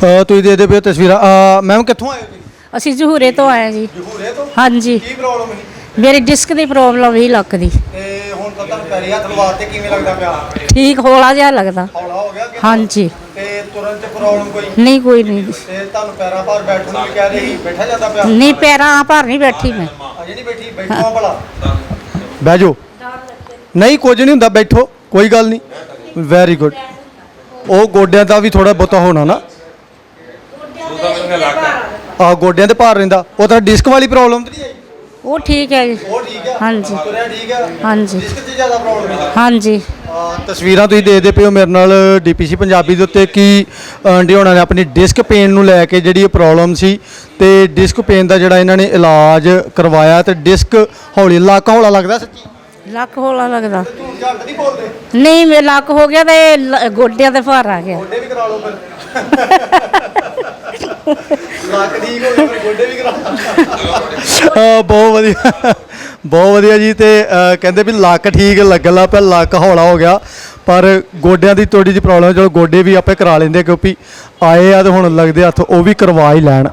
ਅ, ਤੁਸੀਂ ਦੇਖਦੇ ਪਏ ਹੋ ਤਸਵੀਰਾਂ। ਮੈਮ ਕਿੱਥੋਂ ਆਏ ਹੋ ਤੁਸੀਂ ਅਸੀਂ ਜਹੂਰੇ ਤੋਂ ਆਏ ਜੀ। ਜਹੂਰੇ ਤੋਂ? ਹਾਂਜੀ। ਕੀ ਪ੍ਰੋਬਲਮ ਹੈ ਮੇਰੀ ਡਿਸਕ ਦੀ ਪ੍ਰੋਬਲਮ ਹੀ ਲੱਕ ਦੀ। ਤੇ ਹੁਣ ਤਾਂ ਤੁਹਾਨੂੰ ਪੈਰੀ ਹੱਥ ਲਵਾਤੇ ਕਿਵੇਂ ਲੱਗਦਾ ਪਿਆ? ਠੀਕ ਹੌਲਾ ਜਿਹਾ ਲੱਗਦਾ। ਹੌਲਾ ਹੋ ਗਿਆ ਕਿ ਹਾਂਜੀ। ਤੇ ਤੁਰਨ ਚ ਪ੍ਰੋਬਲਮ ਕੋਈ? ਨਹੀਂ ਕੋਈ ਨਹੀਂ। ਤੇ ਤੁਹਾਨੂੰ ਪੈਰਾਂ ਭਾਰ ਬੈਠਣ ਨੂੰ ਵੀ ਕਹਿ ਰਹੇ ਸੀ ਬੈਠਾ ਜਾਂਦਾ ਪਿਆ? ਨਹੀਂ ਪੈਰਾਂ ਭਾਰ ਨਹੀਂ ਬੈਠੀ ਮੈਂ। ਅਜੇ ਨਹੀਂ ਬੈਠੀ ਬੈਠੋ ਆ ਭਲਾ। ਬਹਿ ਜਾਓ। ਨਹੀਂ ਕੁਝ ਨਹੀਂ ਹੁੰਦਾ ਬੈਠੋ ਕੋਈ ਗੱਲ ਨਹੀਂ। ਵੈਰੀ ਗੁੱਡ ਉਹ ਗੋਡਿਆਂ ਦਾ ਵੀ ਥੋੜਾ ਬਹੁਤਾ ਹੋਣਾ ਨਾ। ਆ ਗੋਡਿਆਂ ਤੇ ਭਾਰ ਰਹਿੰਦਾ। ਉਹ ਤਾਂ ਡਿਸਕ ਵਾਲੀ ਪ੍ਰੋਬਲਮ ਤੇ ਨਹੀਂ ਆਈ? ਉਹ ਠੀਕ ਹੈ ਜੀ। ਉਹ ਠੀਕ ਆ। ਹਾਂਜੀ। ਤੁਰਿਆ ਠੀਕ ਆ। ਹਾਂਜੀ। ਡਿਸਕ 'ਚ ਜ਼ਿਆਦਾ ਪ੍ਰੋਬਲਮ ਹੈ ਹਾਂਜੀ। ਆ ਤਸਵੀਰਾਂ ਤੁਸੀਂ ਦੇਖਦੇ ਪਏ ਹੋ ਮੇਰੇ ਨਾਲ ਡੀਪੀਸੀ ਪੰਜਾਬੀ ਦੇ ਉੱਤੇ ਕਿ ਅੰਡੇ ਹੋਣਾ ਨੇ ਆਪਣੀ ਡਿਸਕ ਪੇਨ ਨੂੰ ਲੈ ਕੇ ਜਿਹੜੀ ਇਹ ਪ੍ਰੋਬਲਮ ਸੀ ਤੇ ਡਿਸਕ ਪੇਨ ਦਾ ਜਿਹੜਾ ਇਹਨਾਂ ਨੇ ਇਲਾਜ ਕਰਵਾਇਆ ਤੇ ਡਿਸਕ ਹੌਲੀ ਲੱਕ ਹੌਲਾ ਲੱਗਦਾ ਸੱਚੀ? ਲੱਕ ਹੌਲਾ ਲੱਗਦਾ। ਝੱਟ ਨਹੀਂ ਬੋਲਦੇ? ਨਹੀਂ ਲੱਕ ਹੋ ਗਿਆ ਤੇ ਲ- ਗੋਡਿਆਂ ਤੇ ਭਾਰ ਆ ਗਿਆ। ਗੋਡੇ ਵੀ ਕਰਾ ਲਓ ਫਿਰ। ਲੱਕ ਠੀਕ ਹੋ ਗਿਆ ਫਿਰ ਗੋਡੇ ਵੀ ਕਰਾ ਬਹੁਤ ਵਧੀਆ। ਬਹੁਤ ਵਧੀਆ ਜੀ ਤੇ ਕਹਿੰਦੇ ਵੀ ਲੱਕ ਠੀਕ ਲੱਗਣ ਲੱਗ ਪਿਆ, ਲੱਕ ਹੌਲਾ ਹੋ ਗਿਆ। ਪਰ ਗੋਡਿਆਂ ਦੀ ਥੋੜੀ ਜਿਹੀ ਪ੍ਰੋਬਲਮ ਚਲੋ ਗੋਡੇ ਵੀ ਆਪੇ ਕਰਾ ਲੈਂਦੇ ਕਿਉਂਕਿ ਆਏ ਆ ਤੇ ਹੁਣ ਲੱਗਦੇ ਹੱਥ, ਉਹ ਵੀ ਕਰਵਾ ਹੀ ਲੈਣ।